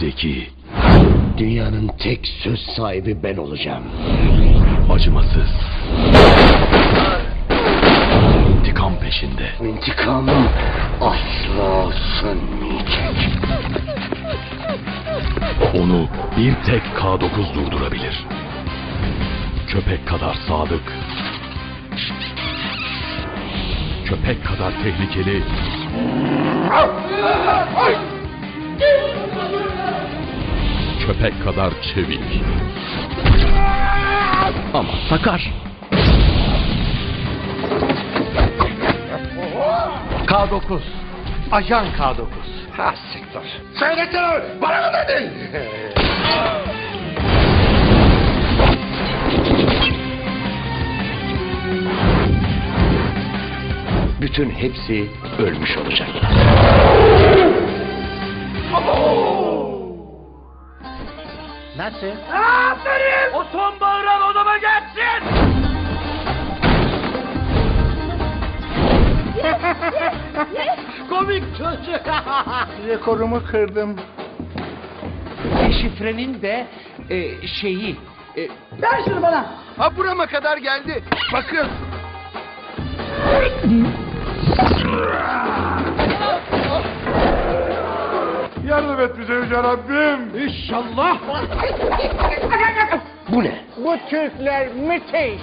zeki, Dünyanın tek söz sahibi ben olacağım. acımasız. İntikam peşinde. İntikamım asla sönmeyecek. Onu bir tek K9 durdurabilir. Köpek kadar sadık. Köpek kadar tehlikeli. Köpek kadar çevik. Ama sakar. K9. Ajan K9. Ha siktir. Söylesene bana mı dedin? Bütün hepsi ölmüş olacak. Nasıl? O son bağıran odama gelsin. Komik çocuk. Rekorumu kırdım. Şifrenin de e, şeyi. E, Ver şunu bana. ha burama kadar geldi. Bakın. Yardım et bize Yüce Rabbim. İnşallah. Bu ne? Bu Türkler müthiş.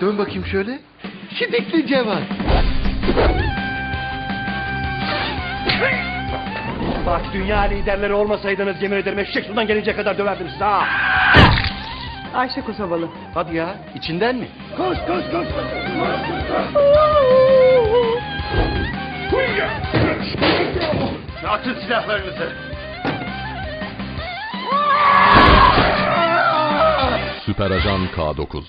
Dön bakayım şöyle. Şidikli Cevat. Bak dünya liderleri olmasaydınız yemin ederim eşek sudan gelince kadar döverdim sizi ha. Ayşe Kosovalı. Hadi ya içinden mi? Koş koş koş. Atın silahlarınızı. Süper Ajan K9.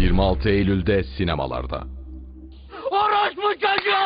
26 Eylül'de sinemalarda. Orospu çocuğu.